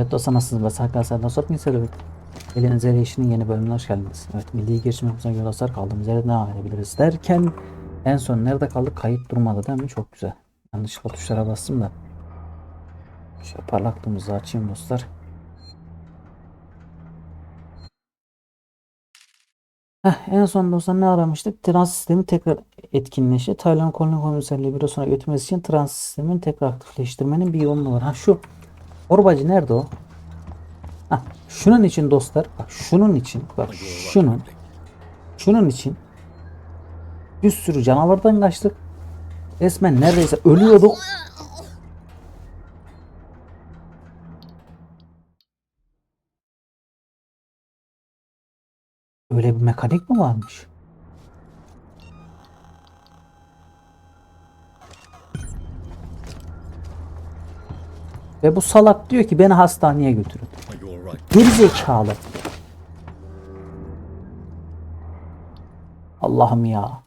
Evet dostlar nasılsınız? Ben Serkan Serdar Sot Misal Elinize Erişim'in yeni bölümüne hoş geldiniz. Evet milli girişimimizden göre dostlar kaldığımız yere devam edebiliriz derken en son nerede kaldık? Kayıt durmadı değil mi? Çok güzel. Yanlışlıkla tuşlara bastım da. Şöyle parlaklığımızı açayım dostlar. Heh, en son dostlar ne aramıştık? Trans sistemi tekrar etkinleşti. Tayland Koloni Komiserliği bürosuna götürmesi için trans sistemini tekrar aktifleştirmenin bir yolu var. Ha şu Orbacı nerede o? Ha, şunun için dostlar. Bak şunun için. Bak şunun. Şunun için. Bir sürü canavardan kaçtık. Resmen neredeyse ölüyorduk. Öyle bir mekanik mi varmış? Ve bu salak diyor ki beni hastaneye götürün. Are you alright? Geri zekalı. Allah'ım ya.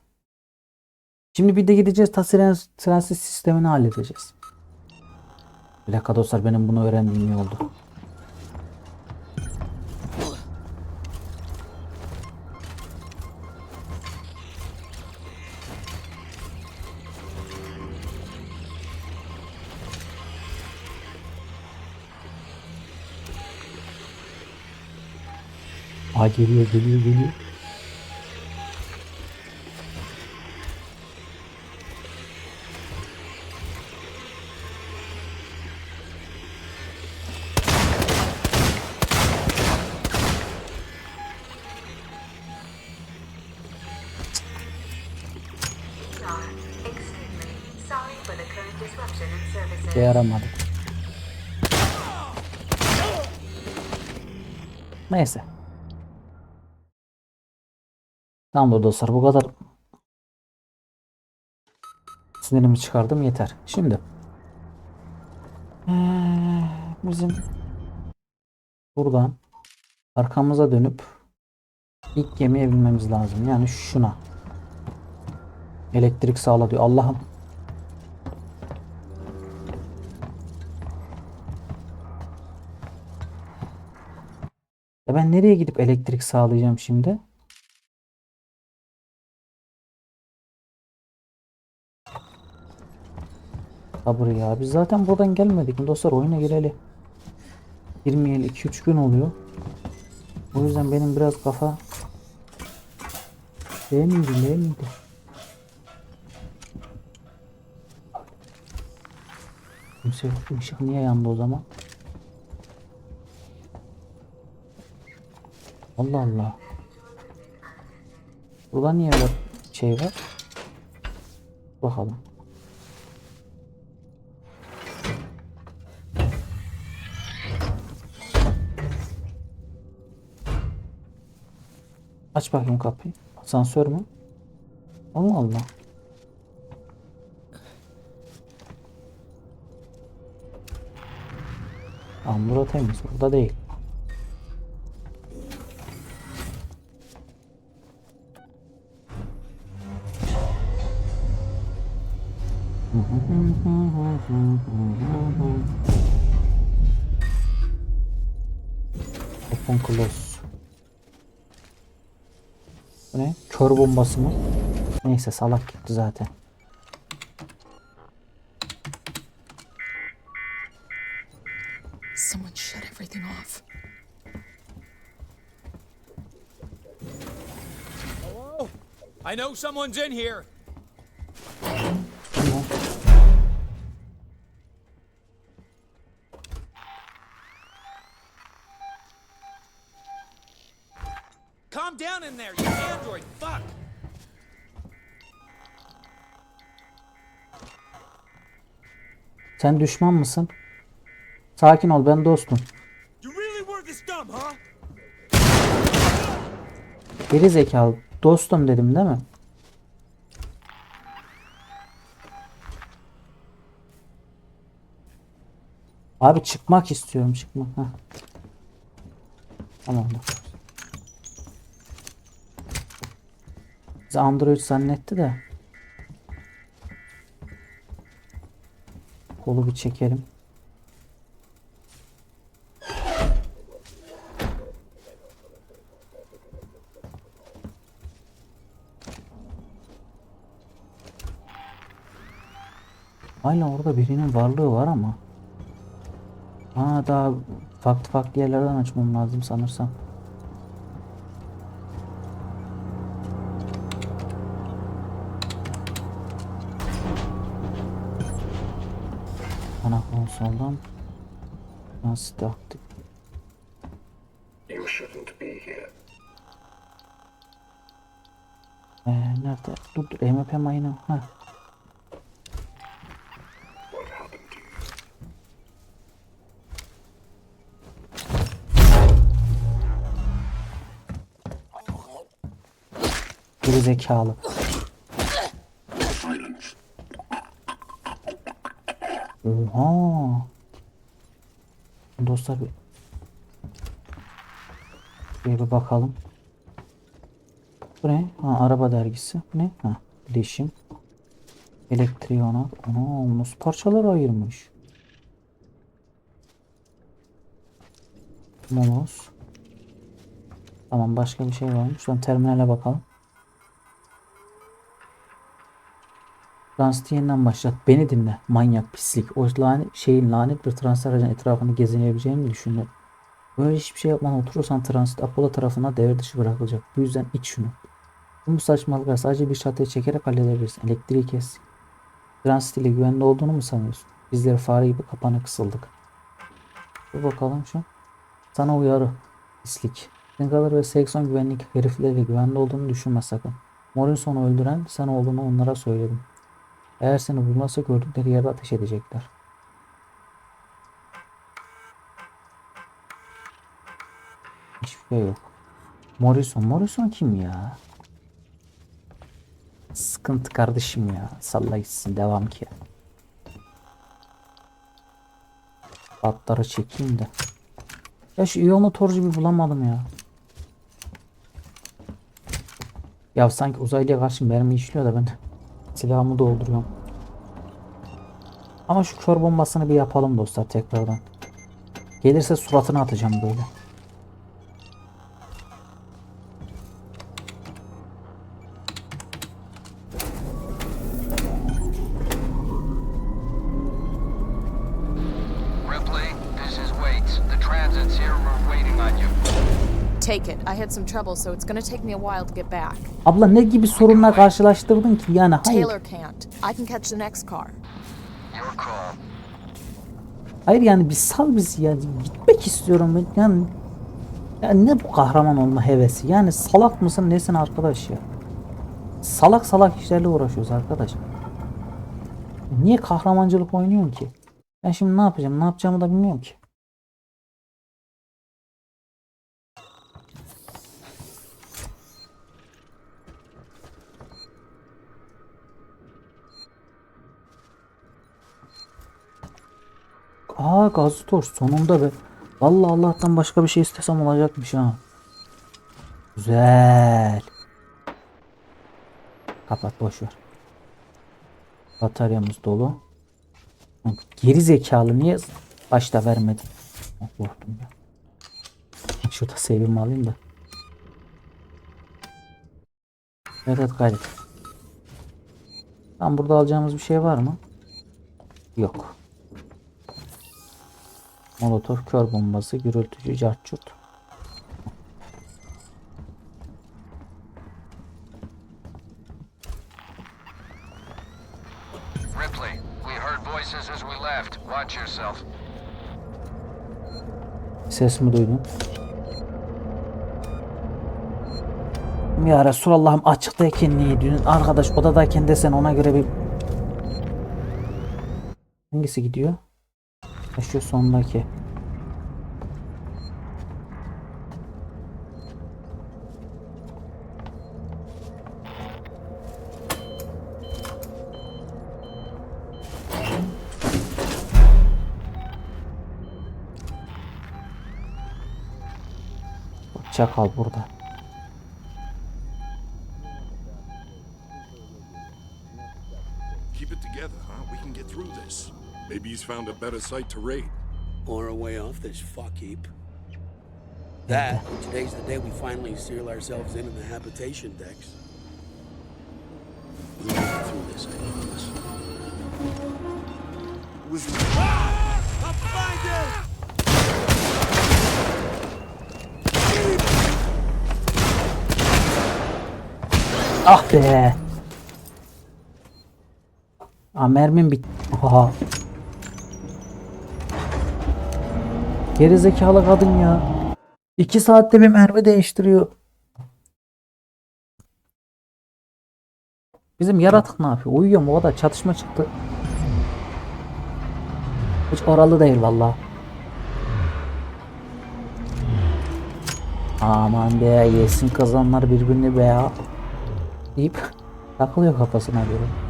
Şimdi bir de gideceğiz Tasirens transit sistemini halledeceğiz. Bir dakika dostlar benim bunu öğrendiğim iyi oldu. Aa geliyor geliyor geliyor. Tamamdır dostlar bu kadar sinirimi çıkardım yeter. Şimdi eee, bizim buradan arkamıza dönüp ilk gemiye binmemiz lazım. Yani şuna. Elektrik sağla diyor. Allah'ım. Ben nereye gidip elektrik sağlayacağım şimdi? Sabır ya. Biz zaten buradan gelmedik mi dostlar? Oyuna gireli. Girmeyeli 2-3 gün oluyor. O yüzden benim biraz kafa Değil miydi? Değil miydi? Kimse yok. Işık niye yandı o zaman? Allah Allah. Burada niye böyle şey var? Bakalım. Aç bakayım kapıyı. Asansör mü? Allah Allah. Tamam burada temiz. Burada değil. Open close. Bu ne? Kör bombası mı? Neyse salak gitti zaten. Someone shut everything off. Hello? I know someone's in here. Sen düşman mısın? Sakin ol ben dostum. Geri zekalı dostum dedim değil mi? Abi çıkmak istiyorum çıkmak. Heh. Tamam. Bizi Android zannetti de. Kolu bir çekelim. Hala orada birinin varlığı var ama. Ha daha farklı farklı yerlerden açmam lazım sanırsam. Ana konsoldan nasıl aktif? You shouldn't be here. Ee, nerede? Dur dur EMP mayını. Ha. Geri zekalı. Silence. Oha. Dostlar Şuraya bir bakalım. Bu ne? Ha, araba dergisi. Bu ne? Ha, bileşim. Elektriği ona. Ana, nasıl parçalar ayırmış. Monos. Tamam başka bir şey var mı? Şuradan terminale bakalım. Transit yeniden başlat. Beni dinle. Manyak pislik. O lanet, şeyin lanet bir transit aracının etrafını gezinebileceğini mi düşündün? Böyle hiçbir şey yapmadan oturursan transit Apollo tarafından devre dışı bırakılacak. Bu yüzden iç şunu. Bu saçmalıklar sadece bir şataya çekerek halledebilirsin. Elektriği kes. Transit ile güvenli olduğunu mu sanıyorsun? Bizler fare gibi kapana kısıldık. Dur bakalım şu. Sana uyarı. Pislik. Tinkalar ve Sekson güvenlik herifleriyle güvenli olduğunu düşünme sakın. Morrison'u öldüren sen olduğunu onlara söyledim. Eğer seni bulmazsa gördükleri yerde ateş edecekler. Hiçbir şey yok. Morrison. Morrison kim ya? Sıkıntı kardeşim ya. Salla gitsin. Devam ki. Atları çekeyim de. Ya şu iyonu torcu bir bulamadım ya. Ya sanki uzaylıya karşı mermi işliyor da ben silahımı dolduruyorum. Ama şu kör bombasını bir yapalım dostlar tekrardan. Gelirse suratını atacağım böyle. Ripley, this is Waits. The transit's here. We're waiting on you. Take it. I had some trouble, so it's gonna take me a while to get back. Abla ne gibi sorunla karşılaştırdın ki yani hayır. Taylor can't. I can catch the next car. Your call. Hayır yani bir sal bizi ya. Gitmek istiyorum ben. Yani, yani ne bu kahraman olma hevesi? Yani salak mısın nesin arkadaş ya? Salak salak işlerle uğraşıyoruz arkadaş. Niye kahramancılık oynuyorsun ki? Ben şimdi ne yapacağım? Ne yapacağımı da bilmiyorum ki. Aa gazlı torç sonunda be. Vallahi Allah'tan başka bir şey istesem olacakmış ha. Güzel. Kapat boş ver. Bataryamız dolu. Geri zekalı niye başta vermedin? Ah, Korktum ya. Şurada save'imi alayım da. Evet evet kaydet. Tam burada alacağımız bir şey var mı? Yok. Molotov, kör bombası, gürültücü, cartçurt. Ripley, we heard voices as we left. Watch yourself. Ses mi duydun? Ya Resulallah'ım açıktayken niye diyorsun? Arkadaş odadayken desen ona göre bir... Hangisi gidiyor? Şu sondaki. Çakal burada. Found a better site to raid. or a way off this fuck heap. That, and today's the day we finally seal ourselves in in the habitation decks. We'll get through this, I promise. was I'll find you! Ah be. Aa mermim bitti. Oha. Gerizekalı kadın ya. İki saatte bir mermi değiştiriyor. Bizim yaratık ne yapıyor? Uyuyor mu? O kadar çatışma çıktı. Hiç oralı değil vallahi. Aman be yesin kazanlar birbirini be ya. Deyip takılıyor kafasına göre.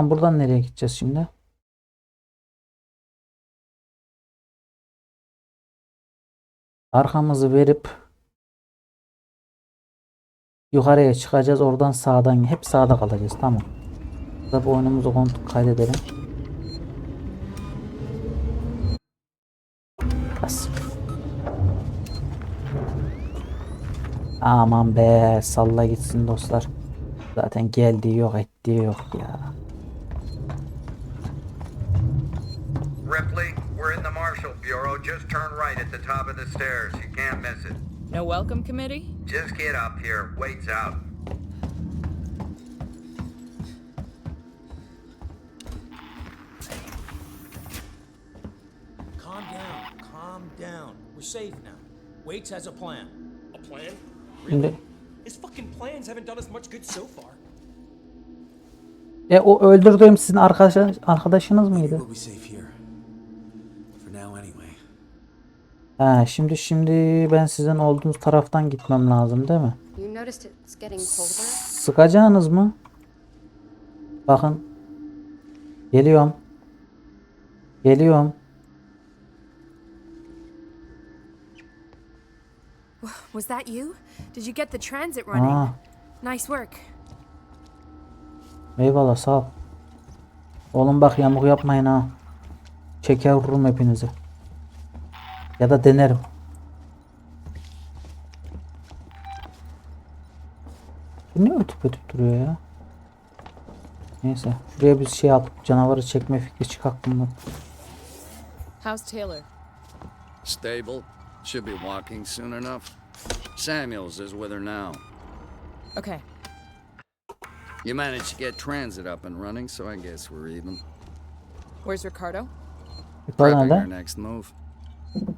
Tamam buradan nereye gideceğiz şimdi? Arkamızı verip yukarıya çıkacağız. Oradan sağdan hep sağda kalacağız. Tamam. Burada bu oyunumuzu kaydedelim. Aman be salla gitsin dostlar. Zaten geldiği yok ettiği yok ya. Ripley, we're in the Marshal Bureau. Just turn right at the top of the stairs. You can't miss it. No welcome committee? Just get up here. Wait's out. Calm down, calm down. We're safe now. Waits has a plan. A plan? Şimdi His fucking plans haven't done us much good so far. E o öldürdüğüm sizin arkadaş, arkadaşınız mıydı? Ha, şimdi şimdi ben sizin olduğunuz taraftan gitmem lazım değil mi? Sıkacağınız mı? Bakın. Geliyorum. Geliyorum. Was that you? Did you get the transit running? Aa, Nice work. eyvallah sağ ol. Oğlum bak yamuk yapmayın ha. Çeker vururum hepinizi. Ya da denerim. Bu ne ötüp ötüp duruyor ya? Neyse. Şuraya bir şey atıp canavarı çekme fikri çık aklımdan. How's Taylor? Stable. Should be walking soon enough. Samuels is with her now. Okay. You managed to get transit up and running, so I guess we're even. Where's Ricardo? Yukarı Prepping nerede? next move.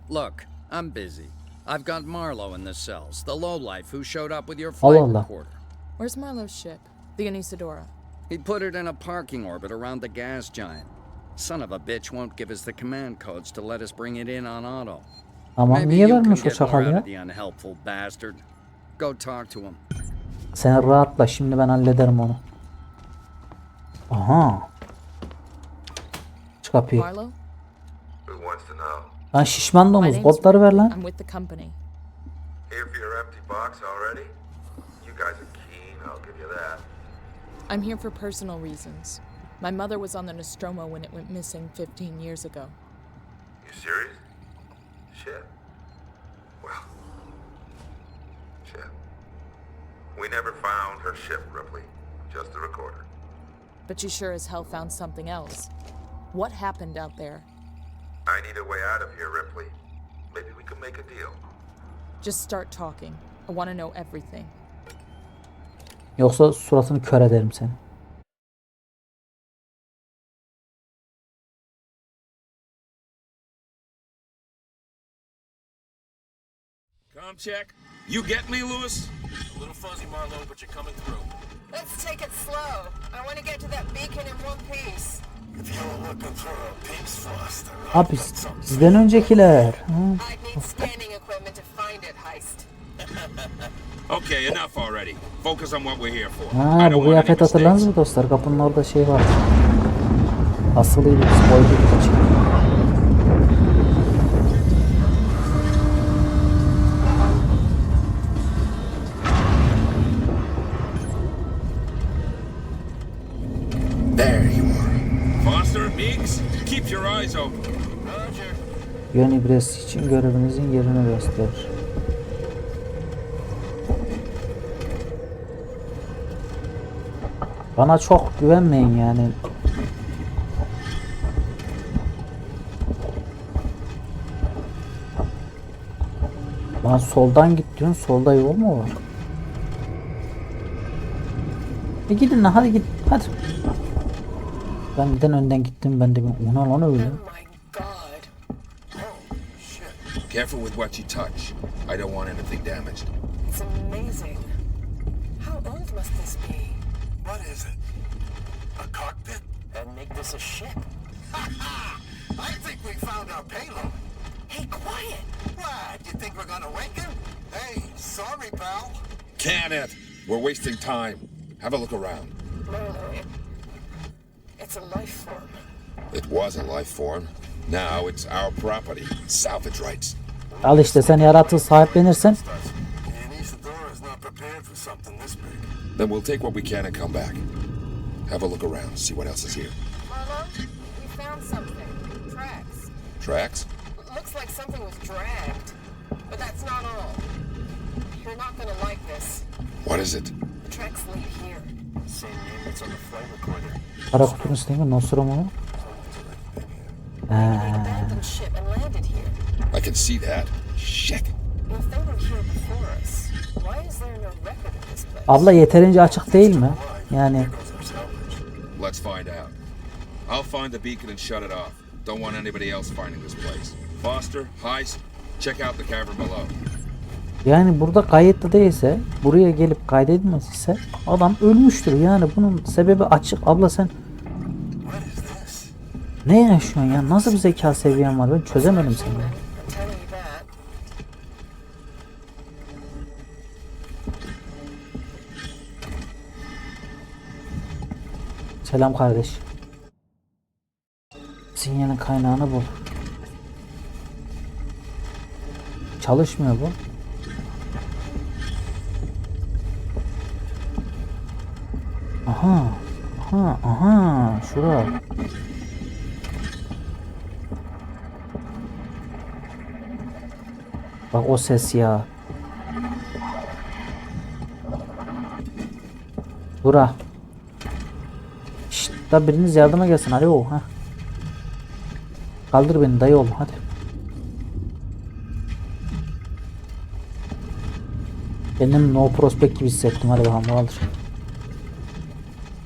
Look, I'm busy. I've got Marlowe in the cells, the lowlife who showed up with your flight Allah. recorder. Where's Marlowe's ship? The Anisadora. He put it in a parking orbit around the gas giant. Son of a bitch won't give us the command codes to let us bring it in on auto. Tamam Maybe niye you vermiş o get more çakal out ya? of the unhelpful bastard. Go talk to him. Sen rahatla şimdi ben hallederim onu. Aha. Aç kapıyı. Marlowe? Who wants to know? Lan şişman My domuz name's kodları ver lan. I'm with the company. Here for your empty box already? You guys are keen, I'll give you that. I'm here for personal reasons. My mother was on the Nostromo when it went missing 15 years ago. You serious? Shit. Well, shit. We never found her ship, Ripley. Just the recorder. But she sure as hell found something else. What happened out there? I need a way out of here, Ripley. Maybe we can make a deal. Just start talking. I want to know everything. Yoksa suratını kör ederim seni. Come check. You get me, Lewis? A little fuzzy, Marlowe, but you're coming through. Let's take it slow. I want to get to that beacon in one piece. Abi sizden öncekiler. Ha. Okay, enough already. Focus on what we're here for. Ha, bu kıyafet hatırladınız mı dostlar? Kapının orada şey var. Asılıydı biz koyduk içine. Yön ibresi için görevinizin yerini gösterir. Bana çok güvenmeyin yani. Lan soldan git diyorsun. Solda yol mu var? E gidin hadi git. Hadi. Ben birden önden gittim. Ben de ona lan öyle. Careful with what you touch. I don't want anything damaged. It's amazing. How old must this be? What is it? A cockpit? And make this a ship? I think we found our payload. Hey, quiet! What? You think we're gonna wake him? Hey, sorry, pal. Can it? We're wasting time. Have a look around. No, no, it's a life form. It was a life form. Now it's our property. Salvage rights. Al işte sen yaratığı sahiplenirsen And Isadora is not prepared for something this big. Then we'll take what we can and come back. Have a look around, see what else is here. Marlo, we found something. Tracks. Tracks? Looks like something was dragged. But that's not all. You're not gonna like this. What is it? The tracks lead here. Same name that's on the flight recorder. Kara kutunun üstünde Nostromo. They abandoned can see that. Shit. If they were here before us, why is there no record of this place? Abla yeterince açık değil mi? Yani Let's find out. I'll find the beacon and shut it off. Don't want anybody else finding this place. Foster, Heist, check out the cavern below. yani burada kayıtlı değilse buraya gelip kaydedilmez ise adam ölmüştür. Yani bunun sebebi açık. Abla sen ne yaşıyorsun ya? Nasıl bir zeka seviyen var? Ben çözemedim seni. Selam kardeş. Sinyalin kaynağını bul. Çalışmıyor bu. Aha. Aha. Aha. Şura. Bak o ses ya. Bura. Da biriniz yardıma gelsin hadi o ha. Kaldır beni dayı oğlum hadi. Kendim no prospect gibi hissettim hadi bakalım kaldır.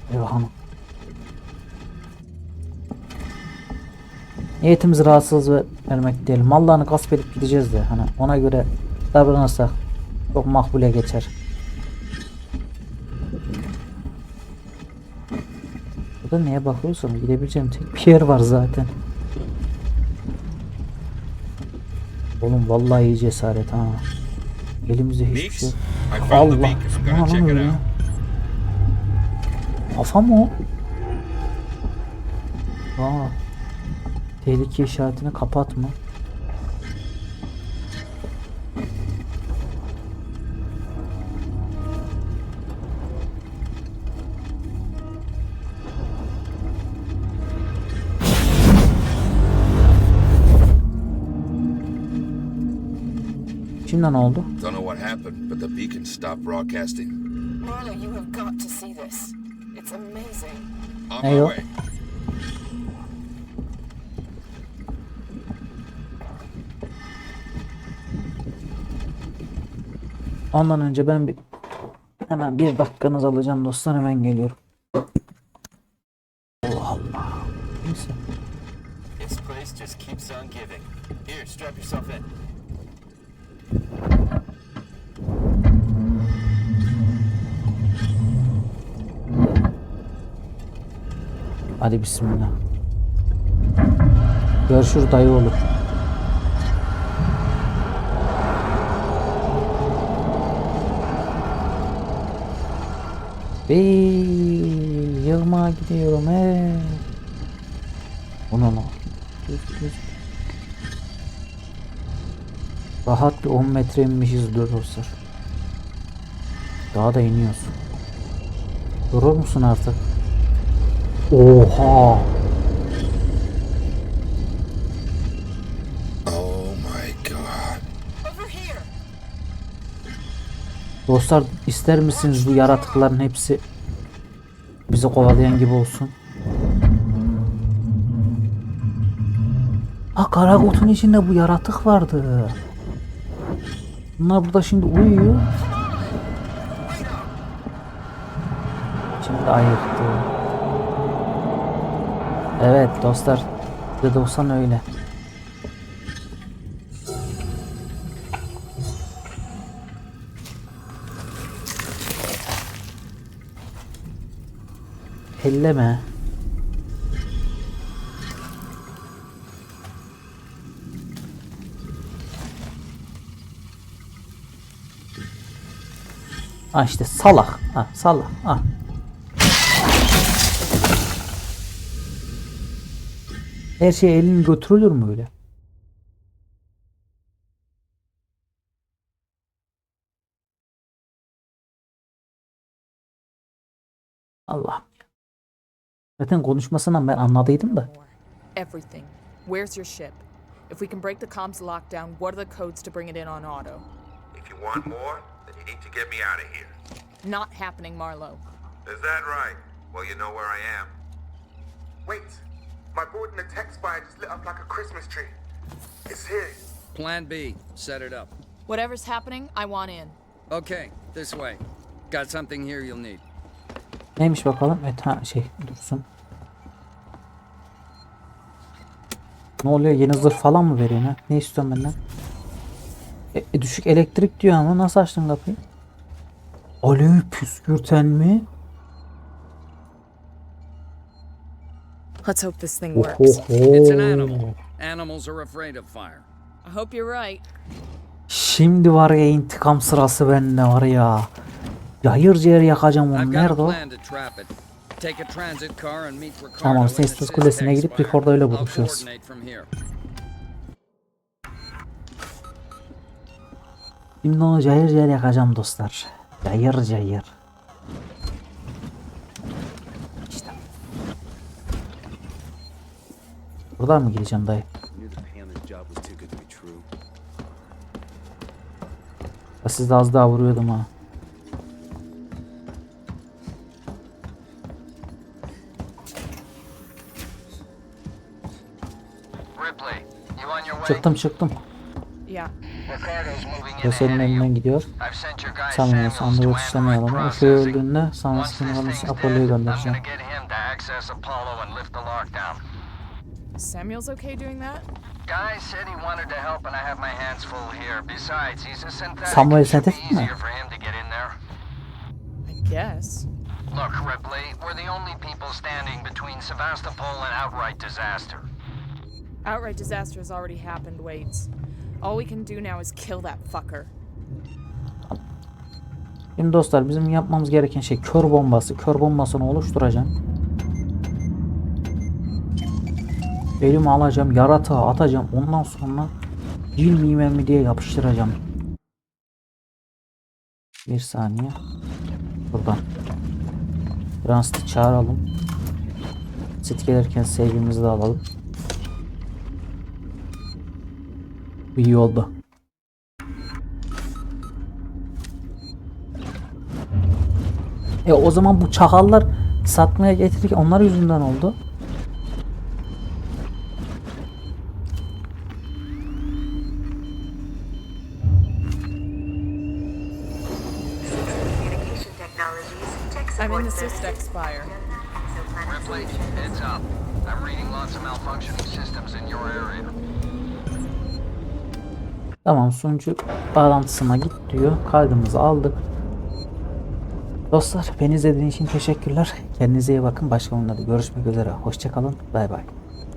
Hadi bakalım. Niyetimiz rahatsız ve vermek değil. Mallarını gasp edip gideceğiz de hani ona göre davranırsak çok makbule geçer. Burada neye bakıyorsam gidebileceğim tek bir yer var zaten. Oğlum vallahi iyi cesaret ha. Elimizde hiçbir şey yok. Allah. check it öyle. Kafa mı o? Aa. Tehlike işaretini kapatma. Şimdi ne oldu? Don't know what happened, but the beacon stopped broadcasting. Marlo, you have got to see this. It's amazing. On Hey, my yo. way. Ondan önce ben bir hemen bir dakikanızı alacağım dostlar hemen geliyorum. Allah Allah. Neyse. This place just keeps on giving. Here, strap yourself in. Hadi bismillah. Görüşürüz dayı oğlu. Bey, yığma gidiyorum he. Ona lan. Rahat bir 10 metre inmişiz dostlar. Daha da iniyoruz. Durur musun artık? Oha! Oh dostlar ister misiniz bu yaratıkların hepsi bizi kovalayan gibi olsun? Ha karakotun içinde bu yaratık vardı. Bunlar burada şimdi uyuyor. Şimdi ayırttı. Evet dostlar. %90 öyle. Elleme. Ha işte salak. Ha salak. Ha. Her şey elin götürülür mü öyle? Allah. Zaten konuşmasından ben anladıydım da. Everything. Where's your ship? If we can break the comms lockdown, what are the codes to bring it in on auto? If you want more, need to get me out of here. Not happening, Marlowe. Is that right? Well, you know where I am. Wait, my board in the tech spire just lit up like a Christmas tree. It's here. Plan B. Set it up. Whatever's happening, I want in. Okay, this way. Got something here you'll need. Neymiş bakalım? Evet ha şey dursun. Ne oluyor? Yeni zırh falan mı veriyor ne? Ne istiyorsun benden? E, e, düşük elektrik diyor ama nasıl açtın kapıyı? Alev püskürten mi? Let's hope this thing works. It's an animal. Animals are afraid of fire. I hope you're right. Şimdi var ya intikam sırası bende var ya. Yayır ciğer yakacağım onu. Nerede o? plan to trap it. Take a transit Şimdi onu cayır cayır yakacağım dostlar. Cayır cayır. İşte. Buradan mı gideceğim dayı? Ya Siz de az daha vuruyordum ha. Çıktım çıktım. Yeah. Ricardo's moving in Ve senin ahead of you. elinden gidiyor. I've sent your guy Samuel Samuels sandığı to işlemi Android alalım. Ufe'yi processing. öldüğünde Once sanatçının this alması thing's Apollo'yu dead, I'm göndereceğim. gonna get him to access Apollo and lift the lockdown. Samuel's okay doing that? Guy said he wanted to help, and I have my hands full here. Besides, he's a synthetic. Samuel It should be sentetik mi? easier for him to get in there. I guess. Look, Ripley, we're the only people standing between Sevastopol and outright disaster. Outright disaster has already happened, Waits. All we can do now is kill that fucker. Şimdi dostlar bizim yapmamız gereken şey kör bombası. Kör bombasını oluşturacağım. Elimi alacağım, yaratığa atacağım. Ondan sonra bilmeyeyim mi diye yapıştıracağım. Bir saniye. Buradan. Transt'i çağıralım. Sit gelirken sevgimizi de alalım. Bu iyi oldu. E o zaman bu çakallar satmaya getirirken onlar yüzünden oldu. Tamam sunucu bağlantısına git diyor. Kaydımızı aldık. Dostlar beni izlediğiniz için teşekkürler. Kendinize iyi bakın. Başka konularda görüşmek üzere. Hoşçakalın. Bay bay.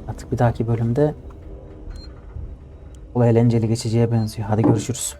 Artık bir dahaki bölümde olay eğlenceli geçeceğe benziyor. Hadi görüşürüz.